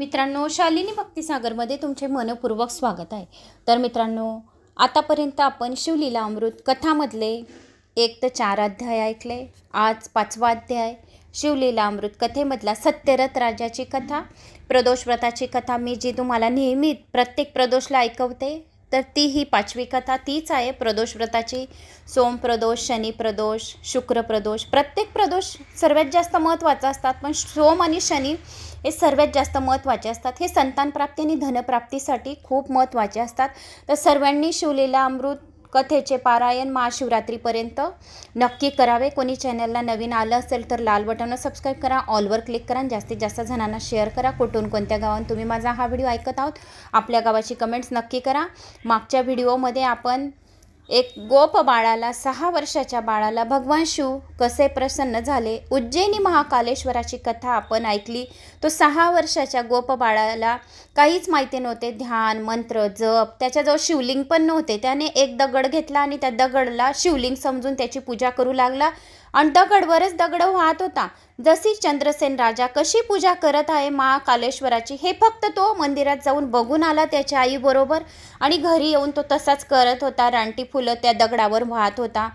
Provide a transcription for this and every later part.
मित्रांनो शालिनी भक्तिसागरमध्ये तुमचे मनपूर्वक स्वागत आहे. तर मित्रांनो आतापर्यंत आपण शिवलीला अमृत कथामधले एक तर चार अध्याय ऐकले. आज पाचवा अध्याय. शिवलीला अमृत कथेमधला सत्यरथ राजाची कथा प्रदोष व्रताची कथा. मी जी तुम्हाला नेहमी प्रत्येक प्रदोषला ऐकवते तर ती ही पाचवी कथा तीच आहे प्रदोष व्रताची. सोम प्रदोष शनी प्रदोष शुक्र प्रदोष प्रत्येक प्रदोष सर्वात जास्त महत्त्वाचा असतात. पण सोम आणि शनी हे सर्वात जास्त महत्त्वाचे असतात. हे संतानप्राप्ती आणि धनप्राप्तीसाठी खूप महत्त्वाचे असतात. तर सर्वांनी शिवलेला अमृत कथेचे पारायण महाशिवरात्रीपर्यंत नक्की करावे. कोणी चॅनलला नवीन आलं असेल तर लाल बटनवर सबस्क्राईब करा ऑलवर क्लिक करा जास्तीत जास्त जणांना शेअर करा. कुठून कोणत्या गावात तुम्ही माझा हा व्हिडिओ ऐकत आहोत आपल्या गावाची कमेंट्स नक्की करा. मागच्या व्हिडिओमध्ये आपण एक गोप बाळाला सहा वर्षाच्या बाळाला भगवान शिव कसे प्रसन्न झाले? उज्जैनी महाकालेश्वराची कथा आपण ऐकली. तो सहा वर्षाच्या गोप बाळाला काहीच माहिती नव्हते. ध्यान मंत्र जप त्याच्याजवळ शिवलिंग पण नव्हते. त्याने एक दगड घेतला आणि त्या दगडला शिवलिंग समजून त्याची पूजा करू लागला. आणि दगडवरच दगड वाहत होता. जशी चंद्रसेन राजा कशी पूजा करत आहे महाकालेश्वराची हे फक्त तो मंदिरात जाऊन बघून आला त्याच्या आईबरोबर आणि घरी येऊन तो तसाच करत होता. रानटी फुलं त्या दगडावर वाहत होता.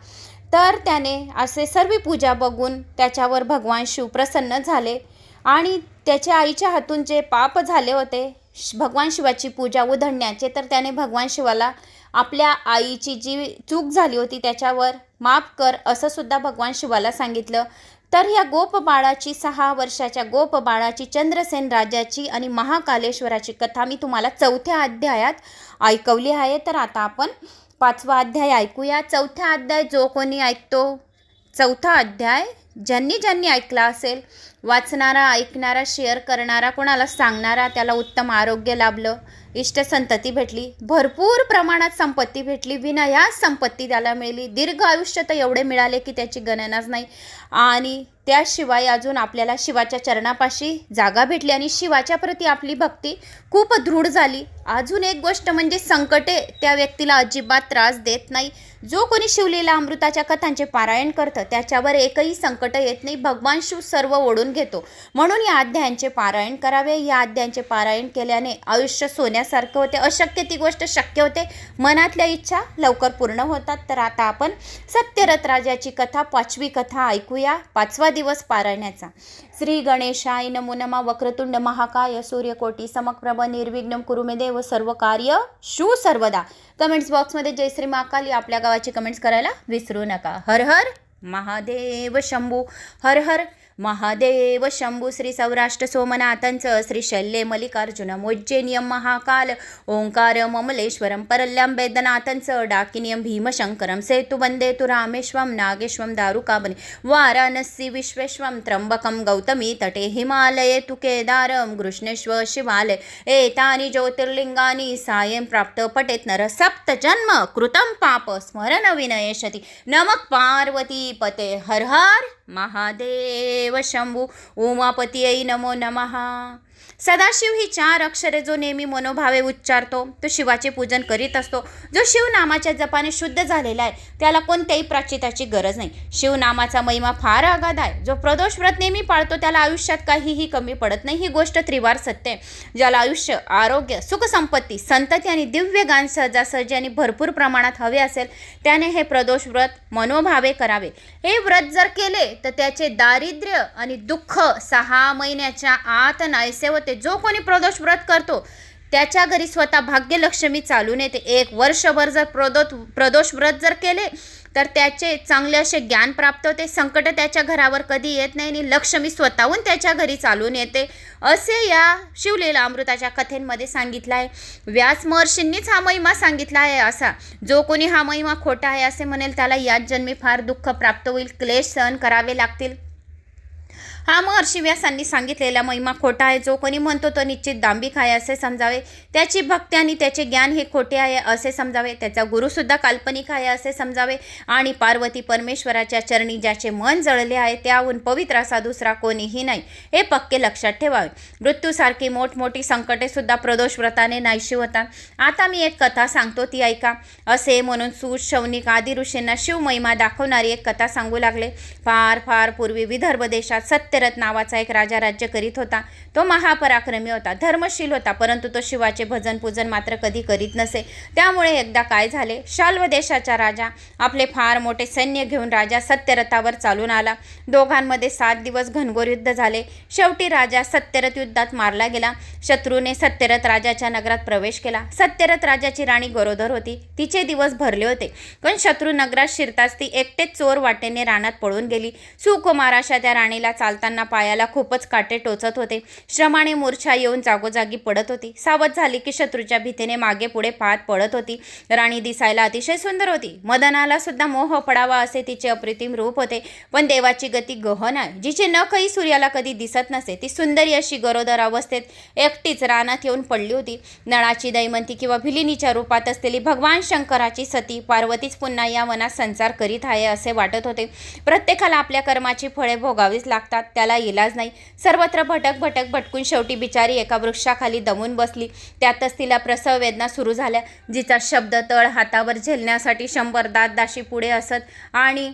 तर त्याने असे सर्व पूजा बघून त्याच्यावर भगवान शिव प्रसन्न झाले. आणि त्याच्या आईच्या हातून जे पाप झाले होते भगवान शिवाची पूजा उधळण्याचे तर त्याने भगवान शिवाला आपल्या आईची जी चूक झाली होती त्याच्यावर माफ कर असं सुद्धा भगवान शिवाला सांगितलं. तर ह्या गोप बाळाची सहा वर्षाच्या गोप बाळाची चंद्रसेन राजाची आणि महाकालेश्वराची कथा मी तुम्हाला चौथ्या अध्यायात ऐकवली आहे. तर आता आपण पाचवा अध्याय ऐकूया. चौथ्या अध्याय जो कोणी ऐकतो चौथा अध्याय ज्यांनी ज्यांनी ऐकला असेल वाचणारा ऐकणारा शेअर करणारा कोणाला सांगणारा त्याला उत्तम आरोग्य लाभलं इष्ट संतती भेटली भरपूर प्रमाणात संपत्ती भेटली विना विनायास संपत्ती त्याला मिळाली. दीर्घ आयुष्य तर एवढे मिळाले की त्याची गणनाच नाही. आणि त्याशिवाय अजून आपल्याला शिवाच्या चरणापाशी जागा भेटली आणि शिवाच्या प्रती आपली भक्ती खूप दृढ झाली. अजून एक गोष्ट म्हणजे संकटे त्या व्यक्तीला अजिबात त्रास देत नाही. जो कोणी शिवलेला अमृताच्या कथांचे पारायण करतं त्याच्यावर एकही संकट येत नाही. भगवान शिव सर्व ओढून घेतो. म्हणून या अध्यायांचे पारायण करावे. या अध्यायांचे पारायण केल्याने आयुष्य सोन्यासारखं होते. अशक्य ती गोष्ट शक्य होते. मनातल्या इच्छा लवकर पूर्ण होतात. तर आता आपण सत्यरथ राजाची कथा पाचवी कथा ऐकूया. पाचवा दिवस पारायण्याचा श्री गणेशाय नमो नमा वक्रतुंड महाकाय सूर्यकोटी समप्रभ निर्विघ्नम कुरुमेदेव देव सर्व कार्य शू सर्वदा. कमेंट्स बॉक्समध्ये जय श्री महाकाली. आपल्या गावाची कमेंट्स करायला विसरू नका. हर हर महादेव शंभू. हर हर महादेव शंभू श्री सौराष्ट्र सोमनाथांचं श्री शल्ये मल्लिकार्जुन मोज्जेनियम महाकाल ओंकार ममलेश्वरम परल्यम वेदनाथांचं डाकिनियम भीमशंकरम सेतुबंदे तु रामेश्वम नागेश्वम दारुकाबने वाराणसी विश्वेश्वम त्र्यंबकम गौतमी तटे हिमालये तु केदारम कृष्णेश्वर शिवालय एतानि ज्योतिर्लिंगानी सायं प्राप्त पटेत नर सप्त जन्म कृतं पाप स्मरण विनयशती नमः पार्वती पते हर हर। महादेव शंभू उमापतीयै नमो नमः. सदाशिव ही चार अक्षरे जो नेहमी मनोभावे उच्चारतो तो शिवाचे पूजन करीत असतो. जो शिवनामाच्या जपाने शुद्ध झालेला आहे त्याला कोणत्याही प्राचिताची गरज नाही. शिवनामाचा महिमा फार आगाध आहे. जो प्रदोष व्रत नेहमी पाळतो त्याला आयुष्यात काहीही कमी पडत नाही. ही गोष्ट त्रिवार सत्य आहे. ज्याला आयुष्य आरोग्य सुखसंपत्ती संतती आणि दिव्य गान सहजासहजी आणि भरपूर प्रमाणात हवे असेल त्याने हे प्रदोष व्रत मनोभावे करावे. हे व्रत जर केले तर त्याचे दारिद्र्य आणि दुःख सहा महिन्याच्या आत नाहीसे होते. जो कोणी प्रदोष व्रत करतो त्याच्या घरी स्वतः भाग्यलक्ष्मी चालून येते. एक वर्षभर जर प्रदोष प्रदोष व्रत जर केले तर त्याचे चांगले असे ज्ञान प्राप्त होते. संकट त्याच्या घरावर कधी येत नाही आणि लक्ष्मी स्वतःहून त्याच्या घरी चालून येते. असे या शिवलेला अमृताच्या कथेंमध्ये सांगितलं आहे. व्यास महर्षींनीच हा महिमा सांगितला आहे असा. जो कोणी हा महिमा खोटा आहे असे म्हणेल त्याला याच जन्मी फार दुःख प्राप्त होईल. क्लेश सहन करावे लागतील. हा महर्षी व्यासांनी सांगितलेला महिमा खोटा आहे. जो कोणी म्हणतो तो निश्चित दांभिक आहे असे समजावे. त्याची भक्ती आणि त्याचे ज्ञान हे खोटे आहे असे समजावे. त्याचा गुरुसुद्धा काल्पनिक आहे असे समजावे. आणि पार्वती परमेश्वराच्या चरणी ज्याचे मन जळले आहे त्याहून पवित्र असा दुसरा कोणीही नाही. हे पक्के लक्षात ठेवावे. मृत्यूसारखी मोठमोठी संकटे सुद्धा प्रदोष व्रताने नाहीशी होतात. आता मी एक कथा सांगतो ती ऐका. असे म्हणून सूत शौनिक आदी ऋषींना शिवमहिमा दाखवणारी एक कथा सांगू लागले. फार फार पूर्वी विदर्भ देशात सत्य सत्यरथ नावाचा एक राजा राज्य करीत होता. तो महापराक्रमी होता धर्मशील होता परंतु तो शिवाचे भजन पूजन मात्र कधी करीत नसे. त्यामुळे एकदा काय झाले? शाल्व देशाचा राजा आपले फार मोठे सैन्य घेऊन राजा सत्यरथावर चालून आला. दोघांमध्ये सात दिवस घनघोर युद्ध झाले. शेवटी राजा सत्यरथ युद्धात मारला गेला. शत्रूने सत्यरथ राजाच्या नगरात प्रवेश केला. सत्यरथ राजाची राणी गरोदर होती. तिचे दिवस भरले होते. पण शत्रू नगरात शिरताच ती एकटेच चोर वाटेने रानात पळून गेली. सुकुमार अशा त्या राणीला चालता जाताना पायाला खूपच काटे टोचत होते. श्रमाने मूर्छा येऊन जागोजागी पडत होती. सावध झाली की शत्रूच्या भीतीने मागे पुढे पाहत पडत होती. राणी दिसायला अतिशय सुंदर होती. मदनाला सुद्धा मोह पडावा असे तिचे अप्रतिम रूप होते. पण देवाची गती गहन आहे. जिचे नखही सूर्याला कधी दिसत नसे ती सुंदरी अशी गरोदर अवस्थेत एकटीच रानात येऊन पडली होती. नळाची दैमंती किंवा भिलिनीच्या रूपात असलेली भगवान शंकराची सती पार्वतीच पुन्हा या वनात संसार करीत आहे असे वाटत होते. प्रत्येकाला आपल्या कर्माची फळे भोगावीच लागतात. त्याला इलाज नाही. सर्वत्र भटक भटक भटकून शेवटी बिचारी एका वृक्षाखाली दमून बसली. त्यातच तिला प्रसव वेदना सुरू झाल्या जिचा शब्द तळ हातावर झेलण्यासाठी शंभर दात दाशी पुढे असत आणि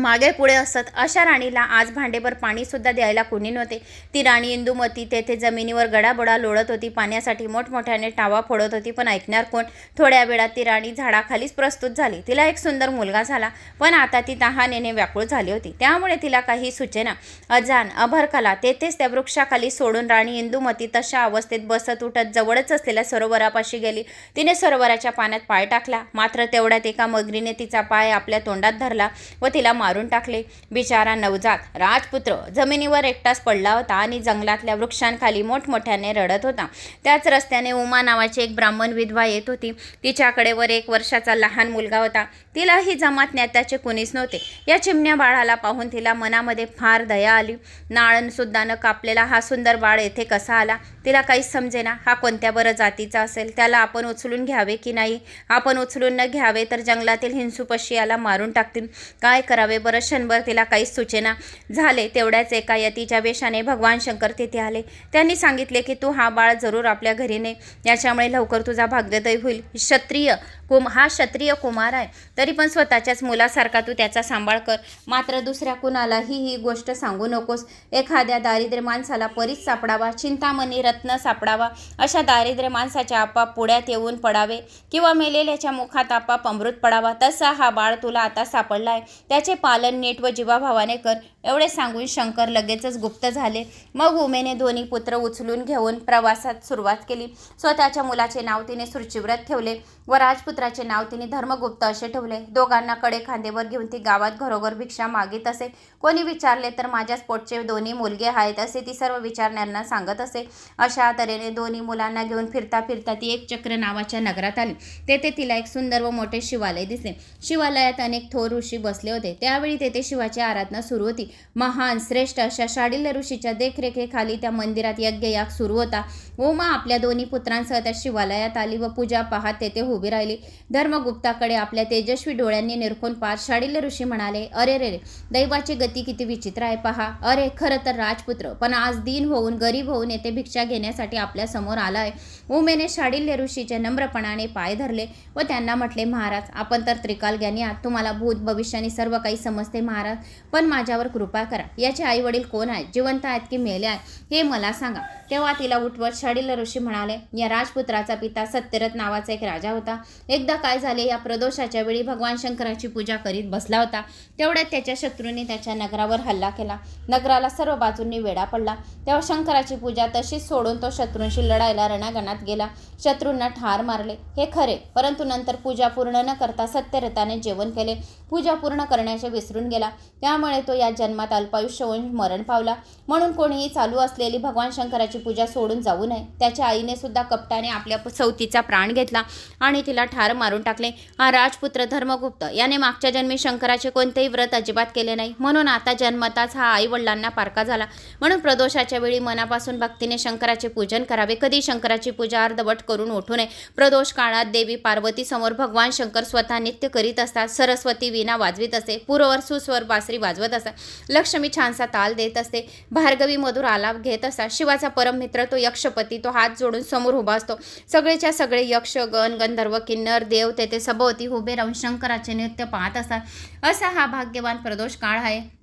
मागे पुढे असत. अशा राणीला आज भांडेभर पाणीसुद्धा द्यायला कुणी नव्हते. ती राणी इंदुमती तेथे जमिनीवर गडाबडा लोळत होती. पाण्यासाठी मोठमोठ्याने टावा फोडत होती. पण ऐकणार कोण? थोड्या वेळात ती राणी झाडाखालीच प्रस्तुत झाली. तिला एक सुंदर मुलगा झाला. पण आता ती तहानेने व्याकुळ झाली होती. त्यामुळे तिला काही सूचना अजान अभरकला तेथेच त्या वृक्षाखाली सोडून राणी इंदुमती तशा अवस्थेत बसत उठत जवळच असलेल्या सरोवरापाशी गेली. तिने सरोवराच्या पाण्यात पाय टाकला. मात्र तेवढ्यात एका मगरीने तिचा पाय आपल्या तोंडात धरला व तिला मारून टाकले. बिचारा नवजात राजपुत्र जमिनीवर एकटाच पडला होता आणि जंगलातल्या वृक्षांखाली मोठमोठ्याने रडत होता. त्याच रस्त्याने उमा नावाची एक ब्राह्मण विधवा येत होती. तिच्याकडे वर एक वर्षाचा लहान मुलगा होता. तिलाही जमात नेत्याचे कुणीच नव्हते. या चिमण्या बाळाला पाहून तिला मनामध्ये फार दया आली. नाळणसुद्धा न कापलेला हा सुंदर बाळ येथे कसा आला? तिला काहीच समजेना. हा कोणत्या बरं जातीचा असेल? त्याला आपण उचलून घ्यावे की नाही? आपण उचलून न घ्यावे तर जंगलातील हिंसूपशी याला मारून टाकतील. काय करावे बरं क्षणभर तिला काहीच सूचना झाले. तेवढ्याच एका यतीच्या वेशाने भगवान शंकर तिथे आले. त्यांनी सांगितले की तू हा बाळ जरूर आपल्या घरी ने. याच्यामुळे लवकर तुझा भाग्यदय होईल. क्षत्रिय कुम हा क्षत्रिय कुमार आहे. तरी पण स्वतःच्याच मुलासारखा तू त्याचा सांभाळ कर. मात्र दुसऱ्या कुणालाही ही गोष्ट सांगू नकोस. एखाद्या दारिद्र्य माणसाला परीच सापडावा चिंतामणी रत्न सापडावा अशा दारिद्र्य माणसाच्या आपाप पुढ्यात येऊन पडावे किंवा मेलेल्याच्या मुखात आपाप अमृत पडावा तसा हा बाळ तुला आता सापडला आहे. त्याचे पालन नीट व जीवाभावाने कर. एवढे सांगून शंकर लगेचच गुप्त झाले. मग उमेने दोन्ही पुत्र उचलून घेऊन प्रवासात सुरुवात केली. स्वतःच्या मुलाचे नाव तिने सुरचिव्रत ठेवले व पुत्राचे नाव तिने धर्मगुप्त असे ठेवले. दोघांना कडे खांदेवर घेऊन ती गावात घरोघर भिक्षा मागित असे. कोणी विचारले तर माझ्याच पोटचे दोन्ही मुलगे आहेत असे ती सर्व विचारण्यांना सांगत असे. अशा तऱ्हेने दोन्ही मुलांना घेऊन फिरता फिरता ती एक चक्र नावाच्या नगरात आली. तेथे तिला एक सुंदर व मोठे शिवालय दिसले. शिवालयात अनेक थोर ऋषी बसले होते. त्यावेळी तेथे शिवाची आराधना सुरू होती. महान श्रेष्ठ अशा शाडिल्य ऋषीच्या देखरेखीखाली त्या मंदिरात यज्ञयाग सुरू होता. उमा आपल्या दोन्ही पुत्रांसह त्या शिवालयात आली व पूजा पाहत तेथे उभी राहिली. धर्मगुप्ताकडे आपल्या तेजस्वी डोळ्यांनी निरखून पार शाडिल्य ऋषी म्हणाले अरे रे दैवाची गती किती विचित्र आहे पहा. अरे खरं तर राजपुत्र पण आज दिन होऊन गरीब होऊन येथे भिक्षा घेण्यासाठी आपल्यासमोर आलाय. उमेने शाडिल्य ऋषीचे नम्रपणाने पाय धरले व त्यांना म्हटले महाराज आपण तर त्रिकाल ज्ञानी आहात. तुम्हाला भूत भविष्याने सर्व काही समजते महाराज. पण माझ्यावर कृपा करा. याचे आई वडील कोण आहेत? जिवंत आहेत की मेले आहेत? हे मला सांगा. तेव्हा तिला उठवत शाडिल्य ऋषी म्हणाले या राजपुत्राचा पिता सत्यरथ नावाचा एक राजा होता. एक एकदा काय झाले या प्रदोषाच्या वेळी भगवान शंकराची पूजा करीत बसला होता. तेवढ्यात त्याच्या शत्रूंनी त्याच्या नगरावर हल्ला केला. नगराला सर्व बाजूंनी वेढा पडला. तेव्हा शंकराची पूजा तशीच सोडून तो शत्रूंशी लढायला रणागणात गेला. शत्रूंना ठार मारले. हे खरे परंतु नंतर पूजा पूर्ण न करता सत्यरथाने जेवण केले. पूजा पूर्ण करण्याचे विसरून गेला. त्यामुळे तो या जन्मात अल्पायुष्य होऊन मरण पावला. म्हणून कोणीही चालू असलेली भगवान शंकराची पूजा सोडून जाऊ नये. त्याच्या आईने सुद्धा कपटाने आपल्या चौथीचा प्राण घेतला आणि तिला ठार मारून टाकले. हा राजपुत्र धर्मगुप्त. याने मागच्या जन्मी शंकराचे कोणतेही व्रत अजिबात केले नाही. म्हणून आता जन्मताच हा आई वडिलांना पारका झाला. म्हणून प्रदोषाच्या वेळी मनापासून भक्तीने शंकराचे पूजन करावे. कधी शंकराची पूजा अर्धवट करून उठू नये. प्रदोष काळात देवी पार्वती समोर भगवान शंकर स्वतः नित्य करीत असतात. सरस्वती विना वाजवीत असते. पूर्ववर सुस्वर बासरी वाजवत असतात. लक्ष्मी छानसा ताल देत असते. भार्गवी मधुर आलाप घेत असतात. शिवाचा परम मित्र तो यक्षपती. तो हात जोडून समोर उभा असतो. सगळेच्या सगळे यक्ष गण गंधर्व नर देव तेथे सभोवती उभे राहून शंकराचे नृत्य पाहत असतात. असा हा भाग्यवान प्रदोष काळ आहे.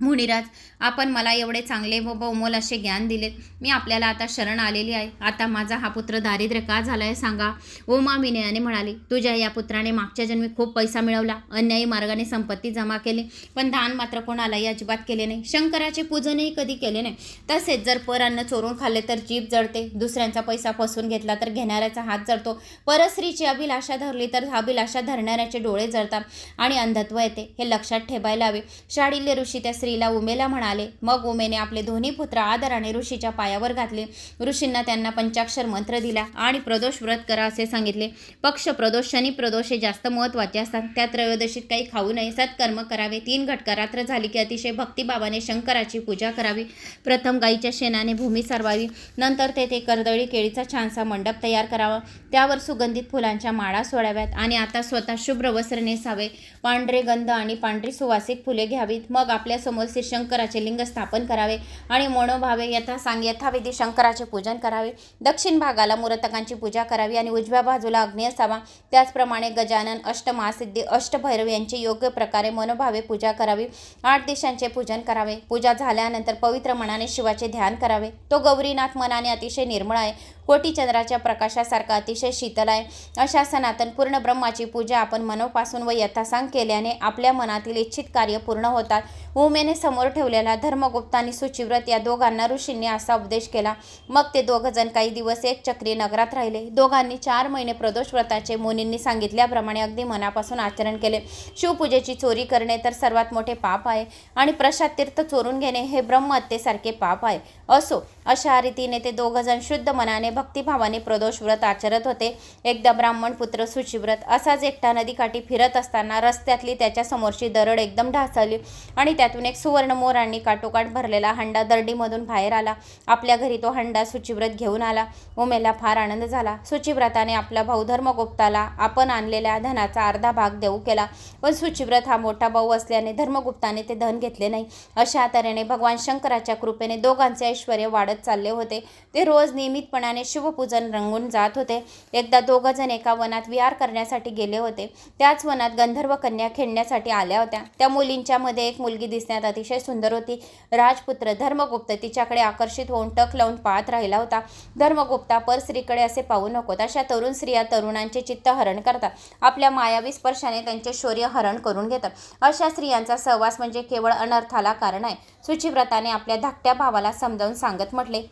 मुनिराज आपण मला एवढे चांगले व बहुमोल असे ज्ञान दिलेत मी आपल्याला आता शरण आलेली आहे. आता माझा हा पुत्र दारिद्र्य का झाला आहे सांगा ओमा विनयाने म्हणाली तुझ्या या पुत्राने मागच्या जन्मी खूप पैसा मिळवला अन्यायी मार्गाने संपत्ती जमा केली पण दान मात्र कोणालाही अजिबात केले नाही. शंकराचे पूजनही कधी केले नाही. तसेच जर पर अन्न चोरून खाल्ले तर जीभ जळते दुसऱ्यांचा पैसा फसवून घेतला तर घेणाऱ्याचा हात जळतो. परस्त्रीची अभिलाषा धरली तर अभिलाषा धरणाऱ्याचे डोळे जळतात आणि अंधत्व येते. हे लक्षात ठेवायला हवे. शाडिल्य ऋषी त्या स्त्रीला उमेला म्हणाले. मग उमेने आपले दोन्ही पुत्र आदराने ऋषीच्या पायावर घातले. ऋषींना त्यांना पंचाक्षर मंत्र दिला आणि प्रदोष व्रत करा असे सांगितले. पक्ष प्रदोष शनी प्रदोष हे जास्त महत्त्वाचे असतात. त्या त्रयोदशीत काही खाऊ नये. सत्कर्म करावे. तीन घटका रात्र झाली की अतिशय भक्तिभावाने शंकराची पूजा करावी. प्रथम गाईच्या शेणाने भूमी सारवावी. नंतर तेथे कर्दळी केळीचा छानसा मंडप तयार करावा. त्यावर सुगंधित फुलांच्या माळा सोडाव्यात आणि आता स्वतः शुभ्र वस्त्र नेसावे. पांढरे गंध आणि पांढरी सुवासिक फुले घ्यावीत. मग आपल्यासमोर श्री शंकराचे लिंग स्थापन करावे आणि मनोभावे यथा सांग यथाविधी शंकराचे पूजन करावे. दक्षिण भागाला मुरतकांची पूजा करावी आणि उजव्या बाजूला अग्नी असावा. त्याचप्रमाणे गजानन अष्टमहासिद्धी अष्टभैरव यांची योग्य प्रकारे मनोभावे पूजा करावी. आठ दिशांचे पूजन करावे. पूजा झाल्यानंतर पवित्र मनाने शिवाचे ध्यान करावे. तो गौरीनाथ मनाने अतिशय निर्मळ आहे. कोटी चंद्राच्या प्रकाशासारखा अतिशय शीतल आहे. अशा सनातन पूर्ण ब्रह्माची पूजा आपण मनोपासून व यथासांग केल्याने आपल्या मनातील इच्छित कार्य पूर्ण होतात. उमेने समोर ठेवलेला धर्मगुप्त आणि सुचिव्रत या दोघांना ऋषींनी असा उपदेश केला. मग ते दोघ जण काही दिवस एक चक्री नगरात राहिले. दोघांनी चार महिने प्रदोष व्रताचे मुनींनी सांगितल्याप्रमाणे अगदी मनापासून आचरण केले. शिवपूजेची चोरी करणे तर सर्वात मोठे पाप आहे आणि प्रसाद तीर्थ चोरून घेणे हे ब्रह्महत्येसारखे पाप आहे. असो अशा रीतीने ते दोघंजण शुद्ध मनाने भक्तिभावाने प्रदोष व्रत आचरत होते. एकदा ब्राह्मण पुत्र सुचिव्रत असाच एकटा नदीकाठी फिरत असताना रस्त्यातली त्याच्या समोरची दरड एकदम ढासळली आणि त्यातून एक सुवर्ण मोरांनी काटोकाट भरलेला हंडा दरडीमधून बाहेर आला. आपल्या घरी तो हंडा सुचिव्रत घेऊन आला. उमेला फार आनंद झाला. सुचिव्रताने आपला भाऊ धर्मगुप्ताला आपण आणलेल्या धनाचा अर्धा भाग देऊ केला. पण सुचिव्रत हा मोठा भाऊ असल्याने धर्मगुप्ताने ते धन घेतले नाही. अशा तऱ्हेने भगवान शंकराच्या कृपेने दोघांचे ऐश्वर वाढत चालले होते. ते रोज नियमितपणाने शिवपूजन रंगून जात होते. एकदा दोघं जण एका वनात विहार करण्यासाठी गेले होते. त्याच वनात गंधर्व कन्या खेळण्यासाठी आल्या होत्या. त्या मुलींच्यामध्ये एक मुलगी दिसण्यात अतिशय सुंदर होती. राजपुत्र धर्मगुप्त तिच्याकडे आकर्षित होऊन टक लावून पाहत राहिला होता. धर्मगुप्ता पर स्त्रीकडे असे पाहू नकोत अशा तरुण स्त्रिया तरुणांचे चित्त हरण करतात. आपल्या मायावी स्पर्शाने त्यांचे शौर्य हरण करून घेतात. अशा स्त्रियांचा सहवास म्हणजे केवळ अनर्थाला कारण आहे. सुचिव्रताने आपल्या धाकट्या भावाला समजावून सांगत म्हटले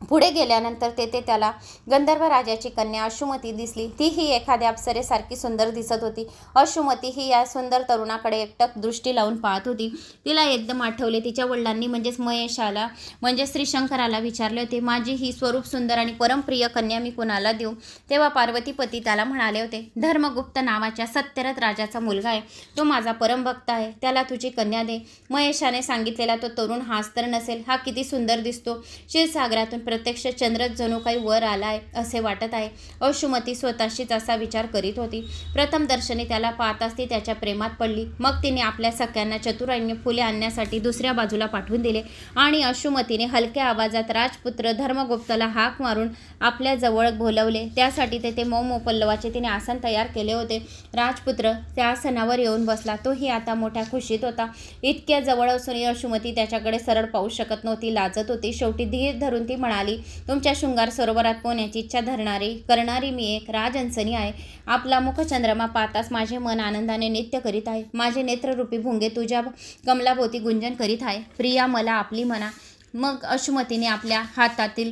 पुढे गेल्यानंतर तेथे त्याला गंधर्व राजाची कन्या अशुमती दिसली. तीही एखाद्या अप्सरेसारखी सुंदर दिसत होती. अशुमती ही या सुंदर तरुणाकडे एकटक दृष्टी लावून पाहत होती. तिला एकदम आठवले. तिच्या वडिलांनी म्हणजेच महेशाला म्हणजे श्रीशंकराला विचारले होते माझी ही स्वरूप सुंदर आणि परमप्रिय कन्या मी कुणाला देऊ? तेव्हा पार्वतीपती त्याला म्हणाले होते धर्मगुप्त नावाच्या सत्यरथ राजाचा मुलगा आहे. तो माझा परमभक्त आहे. त्याला तुझी कन्या दे. महेशाने सांगितलेला तो तरुण हाच तर नसेल. हा किती सुंदर दिसतो. क्षीरसागरातून प्रत्यक्ष चंद्रच जणू काही वर आला आहे असे वाटत आहे. अशुमती स्वतःशीच असा विचार करीत होती. प्रथम दर्शनी त्याला पाहताच ती त्याच्या प्रेमात पडली. मग तिने आपल्या सख्यांना चतुराईने फुले आणण्यासाठी दुसऱ्या बाजूला पाठवून दिले आणि अशुमतीने हलक्या आवाजात राजपुत्र धर्मगुप्तला हाक मारून आपल्या जवळ बोलवले. त्यासाठी तेथे मऊ पल्लवाचे तिने आसन तयार केले होते. राजपुत्र त्या आसनावर येऊन बसला. तोही आता मोठ्या खुशीत होता. इतक्या जवळ असून अशुमती त्याच्याकडे सरळ पाहू शकत नव्हती. लाजत होती. शेवटी धीर धरून ती म्हणाली तुमच्या शृंगार सरोवरात पोहण्याची इच्छा धरणारी करणारी मी एक राजहंसनी आहे. आपला मुखचंद्रमा पाहताच माझे मन आनंदाने नित्य करीत आहे. माझे नेत्ररूपी भुंगे तुझ्या कमलाभोवती गुंजन करीत आहे. प्रिया मला आपली म्हणा. मग अशुमतीने आपल्या हातातील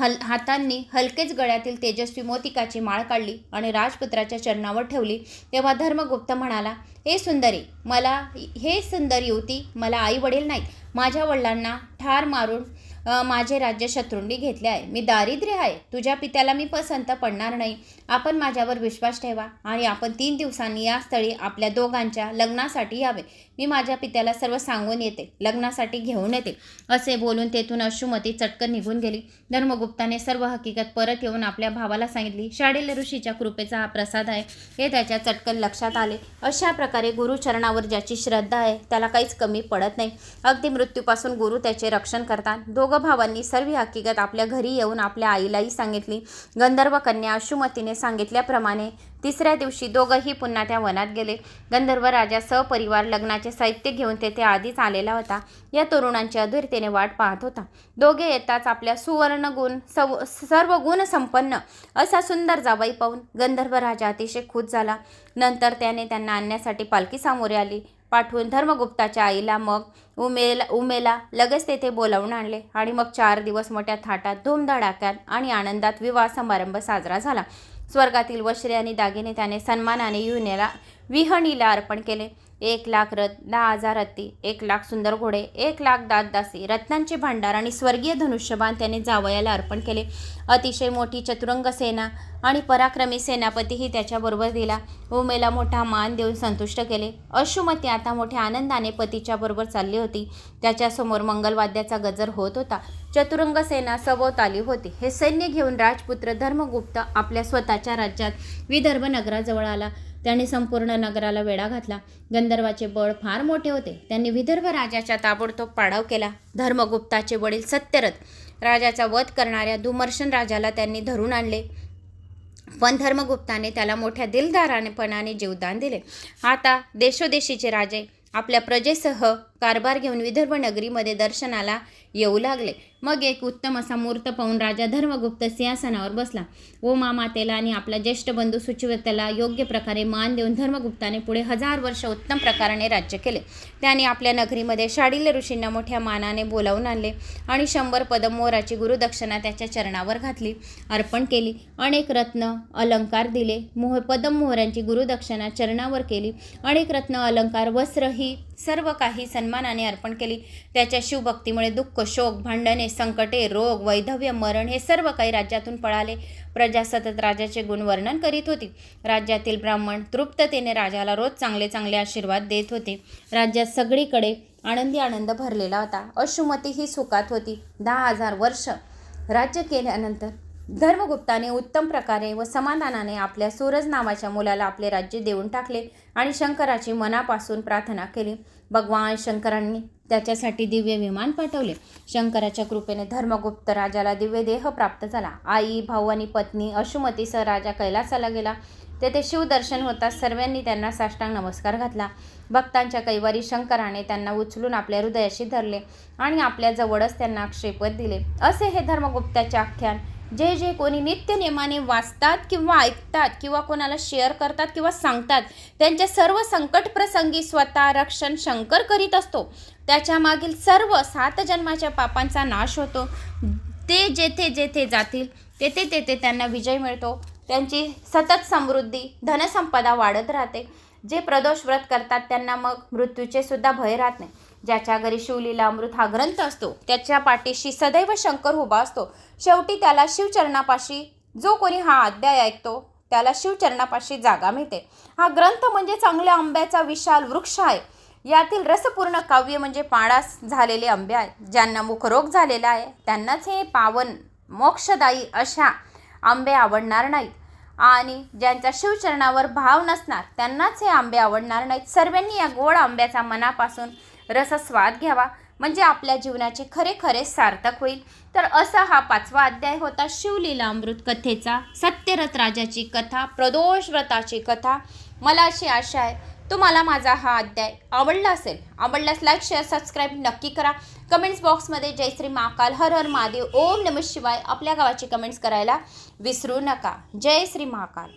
हल हातांनी हलकेच गळ्यातील तेजस्वी मोतिकाची माळ काढली आणि राजपुत्राच्या चरणावर ठेवली. तेव्हा धर्मगुप्त म्हणाला हे सुंदरी मला हे सुंदर युवती मला आई वडील नाहीत. माझ्या वडिलांना ठार मारून माझे राज्य शत्रूंनी घेतले आहे. मी दारिद्र्य आहे. तुझ्या पित्याला मी पसंत पडणार नाही. आपण माझ्यावर विश्वास ठेवा आणि आपण तीन दिवसांनी या स्थळी आपल्या दोघांच्या लग्नासाठी यावे. मी माझ्या पित्याला सर्व सांगून येते. लग्नासाठी घेऊन येते. असे बोलून तेथून अशुमती चटकन निघून गेली. धर्मगुप्ताने सर्व हकीकत परत येऊन आपल्या भावाला सांगितली. शाळेल ऋषीच्या कृपेचा हा प्रसाद आहे. हे त्याच्या चटकन लक्षात आले. अशा प्रकारे गुरुचरणावर ज्याची श्रद्धा आहे त्याला काहीच कमी पडत नाही. अगदी मृत्यूपासून गुरु त्याचे रक्षण करतात. दोघं भावांनी सर्व हकीकत आपल्या घरी येऊन आपल्या आईलाही सांगितली. गंधर्व कन्या अशुमतीने सांगितल्याप्रमाणे तिसऱ्या दिवशी दोघंही पुन्हा त्या वनात गेले. गंधर्व राजा सहपरिवार लग्नाचे साहित्य घेऊन तेथे आधीच आलेला होता. या तरुणांची अधीरतेने वाट पाहत होता. दोघे येताच आपल्या सुवर्ण गुण सव सर्व गुण संपन्न असा सुंदर जाबाई पाहून गंधर्व राजा अतिशय खुश झाला. नंतर त्याने त्यांना आणण्यासाठी पालखी सामोरे आली. पाठवून धर्मगुप्ताच्या आईला मग उमेला उमेला लगेच तेथे बोलावून आणले आणि मग चार दिवस मोठ्या थाटात धूमधडाक्यात आणि आनंदात विवाह समारंभ साजरा झाला. स्वर्गातील वस्त्रे आणि दागिने त्याने सन्मानाने युनेला विहणीला अर्पण केले. एक लाख रथ दहा हजार हत्ती एक लाख सुंदर घोडे एक लाख दात दासी रत्नांचे भांडार आणि स्वर्गीय धनुष्यबाण त्याने जावयाला अर्पण केले. अतिशय मोठी चतुरंग सेना आणि पराक्रमी सेनापतीही त्याच्याबरोबर दिला. उमेला मोठा मान देऊन संतुष्ट केले. अशुमती आता मोठ्या आनंदाने पतीच्या बरोबर चालली होती. त्याच्यासमोर मंगलवाद्याचा गजर होत होता. चतुरंग सेना सभोवताली होती. हे सैन्य घेऊन राजपुत्र धर्मगुप्त आपल्या स्वतःच्या राज्यात विदर्भ नगराजवळ आला. त्याने संपूर्ण नगराला वेढा घातला. गंधर्वाचे बळ फार मोठे होते. त्यांनी विदर्भ राजाच्या ताबडतोब पाडाव केला. धर्मगुप्ताचे वडील सत्यरथ राजाचा वध करणाऱ्या दुमर्शन राजाला त्यांनी धरून आणले. पण धर्मगुप्ताने त्याला मोठ्या दिलदारानेपणाने जीवदान दिले. आता देशोदेशीचे राजे आपल्या प्रजेसह कारभार घेऊन विदर्भ नगरीमध्ये दर्शनाला येऊ लागले. मग एक उत्तम असा मुहूर्त पाहून राजा धर्मगुप्त सिंहासनावर बसला. ओमा मातेला आणि आपला ज्येष्ठ बंधू सुचिवतेला योग्य प्रकारे मान देऊन धर्मगुप्ताने पुढे हजार वर्ष उत्तम प्रकाराने राज्य केले. त्याने आपल्या नगरीमध्ये शाडिल्य ऋषींना मोठ्या मानाने बोलावून आणले आणि शंभर पदमोहराची गुरुदक्षिणा त्याच्या चरणावर घातली अर्पण केली अनेक रत्न अलंकार दिले मोह पदममोहरांची गुरुदक्षिणा चरणावर केली अनेक रत्न अलंकार वस्त्र ही सर्व काही सन्मानाने अर्पण केली. त्याच्या शिवभक्तीमुळे दुःख शोक भांडणे संकटे रोग वैधव्य मरण हे सर्व काही राज्यातून पळाले. प्रजा सतत राजाचे गुण वर्णन करीत होती. राज्यातील ब्राह्मण तृप्ततेने राजाला रोज चांगले चांगले आशीर्वाद देत होते. राज्यात सगळीकडे आनंदी आनंद भरलेला होता. अशुमती ही सुखात होती. दहा हजार वर्ष राज्य केल्यानंतर धर्मगुप्ताने उत्तम प्रकारे व समाधानाने आपल्या सूरज नावाच्या मुलाला आपले राज्य देऊन टाकले आणि शंकराची मनापासून प्रार्थना केली. भगवान शंकरांनी त्याच्यासाठी दिव्य विमान पाठवले. शंकराच्या कृपेने धर्मगुप्त राजाला दिव्य देह प्राप्त झाला. आई भाऊ आणि पत्नी अशुमतीसह राजा कैलासाला गेला. तेथे शिवदर्शन होताच सर्वांनी त्यांना साष्टांग नमस्कार घातला. भक्तांच्या कैवारी शंकराने त्यांना उचलून आपल्या हृदयाशी धरले आणि आपल्या जवळच त्यांना अक्षेपत दिले. असे हे धर्मगुप्ताचे आख्यान जे जे कोणी नित्य नेमाने वाचतात किंवा ऐकतात किंवा कोणाला शेअर करतात किंवा सांगतात त्यांच्या सर्व संकट प्रसंगी स्वतः रक्षण शंकर करीत असतो. त्याच्या मागील सर्व सात जन्माच्या पापांचा नाश होतो. ते जेथे जेथे जातील तेथे तेथे त्यांना विजय मिळतो. त्यांची सतत समृद्धी धनसंपदा वाढत राहते. जे प्रदोष व्रत करतात त्यांना मग मृत्यूचे सुद्धा भय राहत नाही. ज्याच्या घरी शिवलीला अमृत हा ग्रंथ असतो त्याच्या पाठीशी सदैव शंकर उभा असतो. शेवटी त्याला शिवचरणापाशी जो कोणी हा अध्याय ऐकतो त्याला शिवचरणापाशी जागा मिळते. हा ग्रंथ म्हणजे चांगल्या आंब्याचा विशाल वृक्ष आहे. यातील रसपूर्ण काव्य म्हणजे पाडास झालेले आंबे आहेत ज्यांना मुखरोग झालेला आहे त्यांनाच हे पावन मोक्षदायी अशा आंबे आवडणार नाहीत. आणि ज्यांच्या शिवचरणावर भाव नसणार त्यांनाच हे आंबे आवडणार नाहीत. सर्वांनी या गोड आंब्याचा मनापासून रसस्वाद घ्यावा. म्हणजे आपल्या जीवनाचे खरे खरे सार्थक होईल. तर असा हा पाचवा अध्याय होता शिवलीला अमृत कथेचा. सत्यरथ राजाची कथा प्रदोष व्रताची कथा. मला अशी आशा आहे तुम्हाला माझा हा अध्याय आवडला असेल आवडल्यास लाईक शेअर सबस्क्राईब नक्की करा. कमेंट्स बॉक्समध्ये जय श्री महाकाल हर हर महादेव ओम नमः शिवाय आपल्या गावाची कमेंट्स करायला विसरू नका. जय श्री महाकाल.